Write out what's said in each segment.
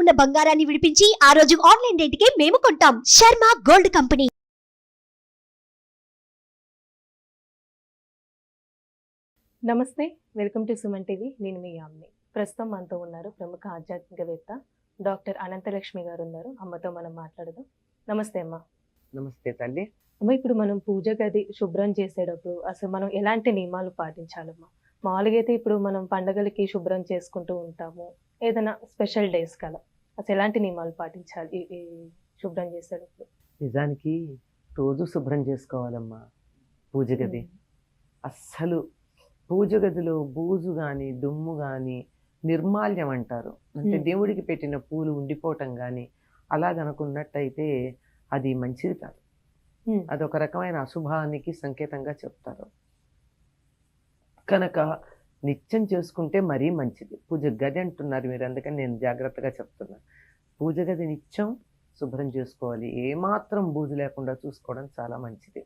ఉన్న బంగారాన్ని విడిపించి ఆ రోజు ఆన్లైన్ రేటుకే మేము కొంటాం. Sharma gold company. నమస్తే వెల్కమ్ టు సుమన్ టీవీ. నేను మీ యామ్ని. ప్రస్తుతం మనతో ఉన్నారు ప్రముఖ ఆధ్యాత్మికవేత్త డాక్టర్ అనంతలక్ష్మి గారు ఉన్నారు అమ్మతో మనం మాట్లాడదాం. నమస్తే అమ్మ. నమస్తే తల్లి. అమ్మ ఇప్పుడు మనం పూజ గది శుభ్రం చేసేటప్పుడు అసలు మనం ఎలాంటి నియమాలు పాటించాలమ్మా? మామూలుగా అయితే ఇప్పుడు మనం పండగలకి శుభ్రం చేసుకుంటూ ఉంటాము. ఏదైనా స్పెషల్ డేస్ కదా అసలు ఎలాంటి నియమాలు పాటించాలి? శుభ్రం చేసేటప్పుడు నిజానికి రోజు శుభ్రం చేసుకోవాలమ్మా పూజ గది. అస్సలు పూజ గదిలో బూజు కానీ దుమ్ము కానీ నిర్మాల్యం అంటారు. అంటే. దేవుడికి పెట్టిన పూలు ఉండిపోవటం కానీ అలా గనుకున్నట్టయితే అది మంచిది కాదు. అదొక రకమైన అశుభానికి సంకేతంగా చెప్తారు. కనుక నిత్యం చేసుకుంటే మరీ మంచిది. పూజ గది అంటున్నారు మీరు అందుకని నేను జాగ్రత్తగా చెప్తున్నాను పూజ గది నిత్యం శుభ్రం చేసుకోవాలి. ఏమాత్రం బూజు లేకుండా చూసుకోవడం చాలా మంచిది.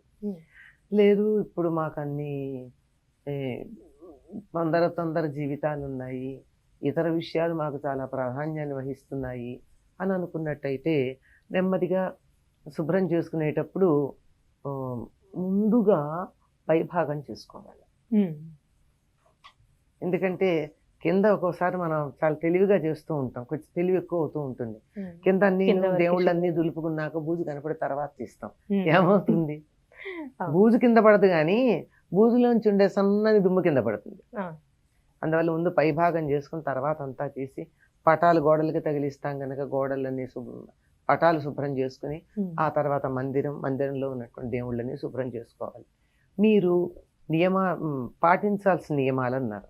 లేదు ఇప్పుడు మాకు అన్ని తొందర తొందర జీవితాలు ఉన్నాయి. ఇతర విషయాలు మాకు చాలా ప్రాధాన్యాన్ని వహిస్తున్నాయి అని అనుకున్నట్టయితే నెమ్మదిగా శుభ్రం చేసుకునేటప్పుడు ముందుగా పైభాగం చేసుకోవాలి. ఎందుకంటే కింద ఒక్కోసారి మనం చాలా తెలివిగా చేస్తూ ఉంటాం కొంచెం తెలివి ఎక్కువ అవుతూ ఉంటుంది. కింద అన్ని వరకే దేవుళ్ళన్నీ దులుపుకున్నాక బూజు కనపడి తర్వాత తీస్తాం. ఏమవుతుంది. బూజు కింద పడదు కానీ బూజులోంచి ఉండే సన్నని దుమ్ము కింద పడుతుంది. అందువల్ల ముందు పైభాగం చేసుకుని తర్వాత అంతా తీసి పటాలు గోడలకి తగిలిస్తాం కనుక గోడలన్నీ శుభ్రం పటాలు శుభ్రం చేసుకుని. ఆ తర్వాత మందిరం మందిరంలో ఉన్నటువంటి దేవుళ్ళని శుభ్రం చేసుకోవాలి మీరు నియమ పాటించాల్సిన నియమాలు అన్నారు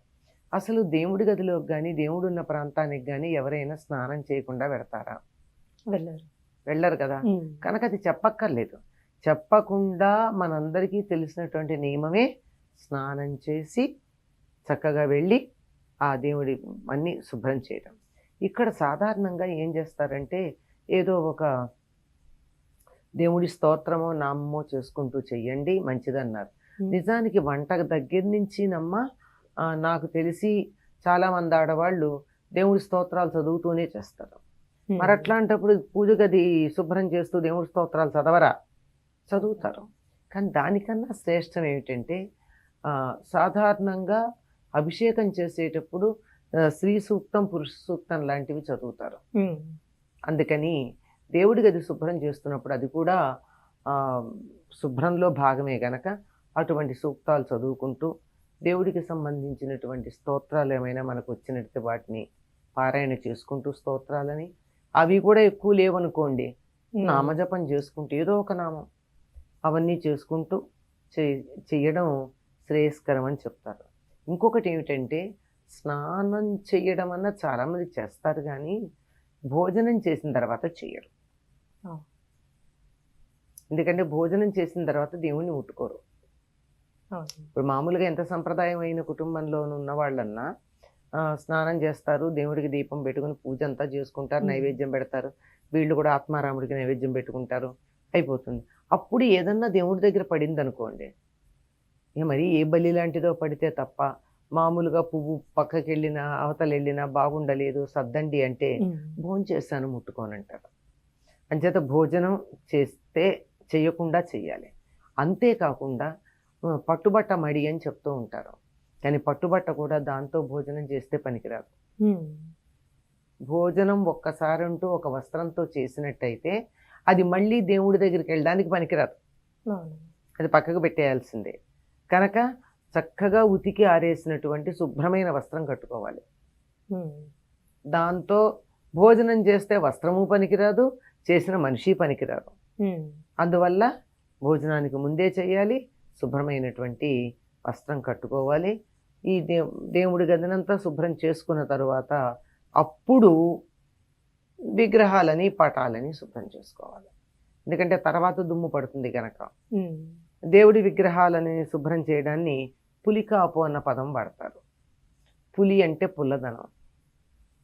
అసలు దేవుడి గదిలోకి కానీ దేవుడు ఉన్న ప్రాంతానికి కానీ ఎవరైనా స్నానం చేయకుండా పెడతారా వెళ్ళారు. వెళ్ళరు కదా. కనుక అది చెప్పక్కర్లేదు. చెప్పకుండా మనందరికీ తెలిసినటువంటి నియమమే స్నానం చేసి చక్కగా వెళ్ళి ఆ దేవుడి అన్ని శుభ్రం చేయడం. ఇక్కడ సాధారణంగా ఏం చేస్తారంటే ఏదో ఒక దేవుడి స్తోత్రమో నామమో చేసుకుంటూ చెయ్యండి మంచిదన్నారు. నిజానికి వంట దగ్గర నుంచి నమ్మ నాకు తెలిసి చాలామంది ఆడవాళ్ళు దేవుడి స్తోత్రాలు చదువుతూనే చేస్తారు. మరి అట్లాంటప్పుడు పూజ గది శుభ్రం చేస్తూ దేవుడి స్తోత్రాలు చదవరా చదువుతారు కానీ దానికన్నా శ్రేష్టం ఏమిటంటే సాధారణంగా అభిషేకం చేసేటప్పుడు స్త్రీ సూక్తం పురుష సూక్తం లాంటివి చదువుతారు. అందుకని దేవుడి గది శుభ్రం చేస్తున్నప్పుడు అది కూడా శుభ్రంలో భాగమే గనక అటువంటి సూక్తాలు చదువుకుంటూ దేవుడికి సంబంధించినటువంటి స్తోత్రాలు ఏమైనా మనకు వచ్చినట్టు వాటిని పారాయణ చేసుకుంటూ స్తోత్రాలని అవి కూడా ఎక్కువ లేవనుకోండి. నామజపం చేసుకుంటూ ఏదో ఒక నామం అవన్నీ చేసుకుంటూ చే- చెయ్యడం శ్రేయస్కరం అని చెప్తారు ఇంకొకటి ఏమిటంటే స్నానం చేయడం అన్న చాలామంది చేస్తారు కానీ భోజనం చేసిన తర్వాత చెయ్యరు ఆ. ఎందుకంటే భోజనం చేసిన తర్వాత దేవుణ్ణి ముట్టుకోరు. ఇప్పుడు మామూలుగా ఎంత సంప్రదాయమైన కుటుంబంలో ఉన్న వాళ్ళన్నా స్నానం చేస్తారు దేవుడికి దీపం పెట్టుకుని పూజ అంతా చేసుకుంటారు. నైవేద్యం పెడతారు వీళ్ళు కూడా ఆత్మారాముడికి నైవేద్యం పెట్టుకుంటారు అయిపోతుంది అప్పుడు ఏదన్నా దేవుడి దగ్గర పడింది అనుకోండి ఇక మరి ఏ బలి లాంటిదో పడితే తప్ప మామూలుగా పువ్వు పక్కకి వెళ్ళినా అవతల వెళ్ళినా బాగుండలేదు సద్దండి అంటే. భోజనం చేశాను ముట్టుకోనంటారు అంచేత భోజనం చేస్తే చేయకుండా చెయ్యాలి అంతేకాకుండా పట్టుబట్ట మడి అని చెప్తూ ఉంటారు కానీ పట్టుబట్ట కూడా దాంతో భోజనం చేస్తే పనికిరాదు. భోజనం ఒక్కసారి అంటూ ఒక వస్త్రంతో చేసినట్టయితే అది మళ్ళీ దేవుడి దగ్గరికి వెళ్ళడానికి పనికిరాదు. అది పక్కకు పెట్టేయాల్సిందే కనుక చక్కగా ఉతికి ఆరేసినటువంటి శుభ్రమైన వస్త్రం కట్టుకోవాలి. దాంతో భోజనం చేస్తే వస్త్రము పనికిరాదు చేసిన మనిషి పనికిరాదు. అందువల్ల భోజనానికి ముందే చేయాలి శుభ్రమైనటువంటి వస్త్రం కట్టుకోవాలి. ఈ దే దేవుడి గదినంతా శుభ్రం చేసుకున్న తరువాత అప్పుడు విగ్రహాలని పటాలని శుభ్రం చేసుకోవాలి. ఎందుకంటే తర్వాత దుమ్ము పడుతుంది కనుక. దేవుడి విగ్రహాలని శుభ్రం చేయడాన్ని పులికాపు అన్న పదం వాడతారు. పులి అంటే పుల్లదనం.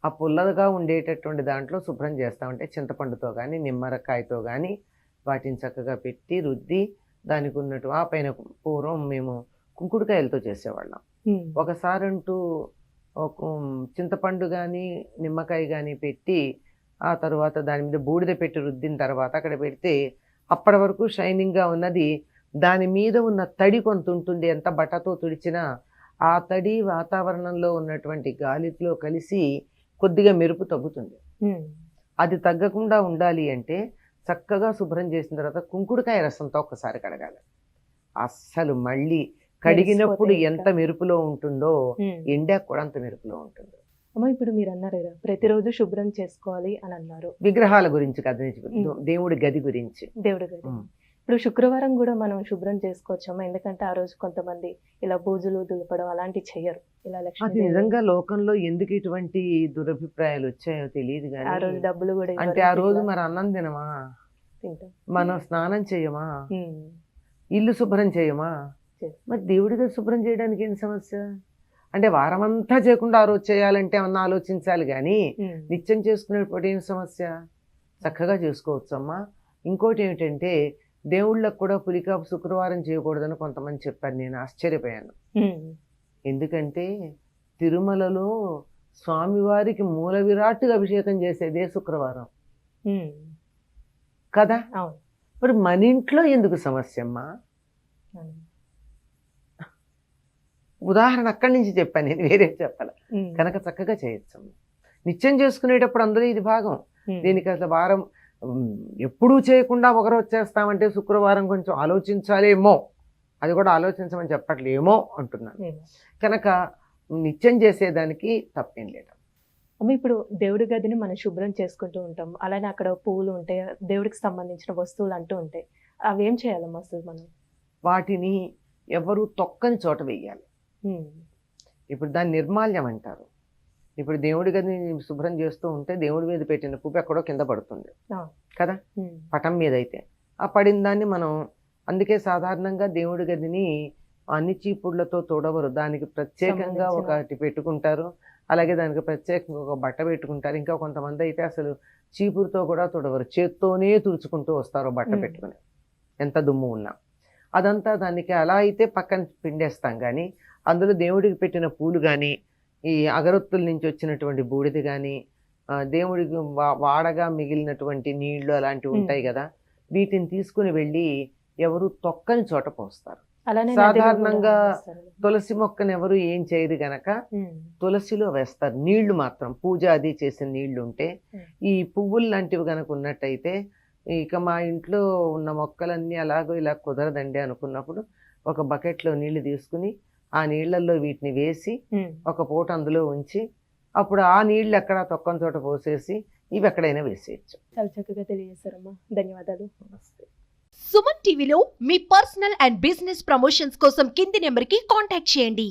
ఆ పుల్లగా ఉండేటటువంటి దాంట్లో శుభ్రం చేస్తామంటే చింతపండుతో కానీ నిమ్మరకాయతో కానీ వాటిని చక్కగా పెట్టి రుద్ది దానికి ఉన్నట్టు ఆ పైన పూర్వం మేము కుంకుడుకాయలతో చేసేవాళ్ళం. ఒకసారి అంటూ ఒక చింతపండు కానీ నిమ్మకాయ కానీ పెట్టి ఆ తర్వాత దాని మీద బూడిద పెట్టి రుద్దిన తర్వాత అక్కడ పెడితే అప్పటి వరకు షైనింగ్గా ఉన్నది దాని మీద ఉన్న తడి కొంత ఉంటుంది ఎంత బట్టతో తుడిచినా ఆ తడి వాతావరణంలో ఉన్నటువంటి గాలిలో కలిసి కొద్దిగా మెరుపు తగ్గుతుంది. అది తగ్గకుండా ఉండాలి అంటే చక్కగా శుభ్రం చేసిన తర్వాత కుంకుడుకాయ రసంతో ఒక్కసారి కడగాలి అస్సలు మళ్ళీ కడిగినప్పుడు ఎంత. మెరుపులో ఉంటుందో. ఎండాక కూడా అంత మెరుపులో ఉంటుంది అమ్మ ఇప్పుడు మీరు అన్నారు కదా ప్రతిరోజు శుభ్రం చేసుకోవాలి అని అన్నారు విగ్రహాల గురించి కాదు. దేవుడి గది గురించి దేవుడి గది. ఇప్పుడు శుక్రవారం కూడా మనం శుభ్రం చేసుకోవచ్చమ్మా. ఎందుకంటే ఆ రోజు కొంతమంది ఇలా బూజులు దులపడం అలాంటివి చెయ్యరు. ఇలా అది నిజంగా లోకంలో ఎందుకు ఇటువంటి దురభిప్రాయాలు వచ్చాయో తెలియదు ఆ కానీ రోజు డబ్బులు కూడా అంటే ఆ రోజు మరి అన్నం తినమా? మనం స్నానం చేయమా. ఇల్లు శుభ్రం చేయమా. మరి దేవుడి గది శుభ్రం చేయడానికి ఏంటి సమస్య? అంటే వారమంతా చేయకుండా ఆ రోజు చేయాలంటే అన్న ఆలోచించాలి కానీ. నిత్యం చేసుకునేటప్పుడు ఏం సమస్య? చక్కగా చేసుకోవచ్చమ్మా. ఇంకోటి ఏమిటంటే దేవుళ్ళకు కూడా పులికాపు శుక్రవారం చేయకూడదని కొంతమంది చెప్పారు నేను ఆశ్చర్యపోయాను. ఎందుకంటే తిరుమలలో స్వామివారికి మూల విరాట్టుగా అభిషేకం చేసేదే శుక్రవారం. కదా మరి మన ఇంట్లో ఎందుకు సమస్య అమ్మా. ఉదాహరణ అక్కడి నుంచి చెప్పాను నేను వేరే చెప్పాల. కనుక చక్కగా చేయొచ్చు నిత్యం చేసుకునేటప్పుడు అందులో ఇది భాగం. దీనికి అసలు వారం ఎప్పుడూ చేయకుండా ఒకరోజు చేస్తామంటే శుక్రవారం కొంచెం ఆలోచించాలేమో. అది కూడా ఆలోచించమని చెప్పట్లేమో అంటున్నాను. కనుక నిత్యం చేసేదానికి తప్పేం లేదు. అమ్మ ఇప్పుడు దేవుడి గదిని మనం శుభ్రం చేసుకుంటూ ఉంటాం. అలానే అక్కడ పువ్వులు ఉంటాయి. దేవుడికి సంబంధించిన వస్తువులు అంటూ ఉంటాయి. అవి ఏం చేయాలమ్మా అసలు మనం? వాటిని ఎవరు తొక్కని చోట వేయాలి. ఇప్పుడు దాన్ని నిర్మాల్యం అంటారు. ఇప్పుడు దేవుడి గదిని శుభ్రం చేస్తూ ఉంటే దేవుడి మీద పెట్టిన పువ్వు ఎక్కడో కింద పడుతుంది. కదా. పటం మీద అయితే ఆ పడిన దాన్ని మనం అందుకే సాధారణంగా దేవుడి గదిని అన్ని చీపుళ్ళతో తోడవరు. దానికి ప్రత్యేకంగా ఒకటి పెట్టుకుంటారు. అలాగే దానికి ప్రత్యేకంగా ఒక బట్ట పెట్టుకుంటారు. ఇంకా కొంతమంది అయితే అసలు చీపురుతో కూడా తొడవరు. చేత్తోనే తుడుచుకుంటూ వస్తారు బట్ట. పెట్టుకుని. ఎంత దుమ్ము ఉన్నా. అదంతా దానికి అలా అయితే పక్కన పిండేస్తాం కానీ అందులో దేవుడికి పెట్టిన పూలు కానీ ఈ అగరొత్తుల నుంచి వచ్చినటువంటి బూడిద కానీ దేవుడికి వా- వాడగా మిగిలినటువంటి నీళ్ళు అలాంటివి. ఉంటాయి కదా వీటిని తీసుకుని వెళ్ళి ఎవరు తొక్కని చోట పోస్తారు సాధారణంగా. తులసి మొక్కను ఎవరు ఏం చేయరు గనక. తులసిలో వేస్తారు నీళ్ళు మాత్రం పూజ అది చేసిన నీళ్ళు ఉంటే. ఈ పువ్వులు లాంటివి కనుక ఉన్నట్టయితే ఇక మా ఇంట్లో ఉన్న మొక్కలన్నీ అలాగో ఇలా కుదరదండి అనుకున్నప్పుడు ఒక బకెట్లో నీళ్ళు తీసుకుని ఆ నీళ్ళలో వీటిని వేసి. ఒక పూట అందులో ఉంచి అప్పుడు ఆ నీళ్ళు ఎక్కడ తొక్కని చోట పోసేసి ఇవి ఎక్కడైనా వేసేయచ్చు. చాలా చక్కగా తెలియజేశారమ్మా. ధన్యవాదాలు. సుమన్ టీవీలో మీ పర్సనల్ అండ్ బిజినెస్ ప్రమోషన్స్ కోసం కింది నెంబర్కి కాంటాక్ట్ చేయండి.